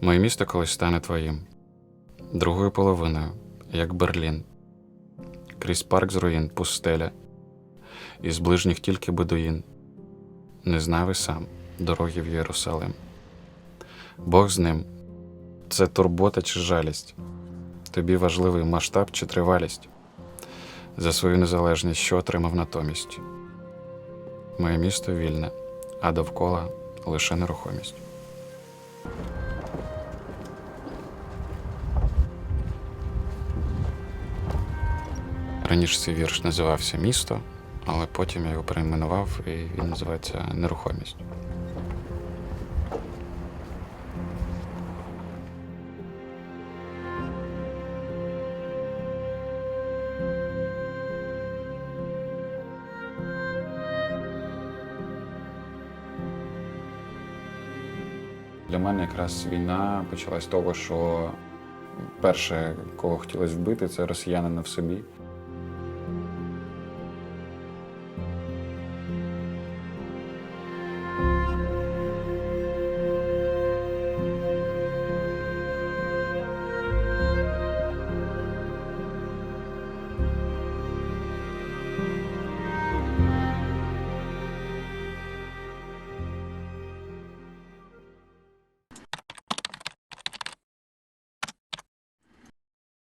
Моє місто колись стане твоїм, другою половиною, як Берлін, крізь парк з руїн, пустеля, із ближніх тільки бедуїн. Не знав і сам дороги в Єрусалим. Бог з ним це турбота чи жалість, тобі важливий масштаб чи тривалість, за свою незалежність, що отримав натомість. Моє місто вільне, а довкола лише нерухомість. Раніше цей вірш називався Місто, але потім я його перейменував і він називається Нерухомість. Для мене якраз війна почалась з того, що перше, кого хотілося вбити, це росіянина в собі.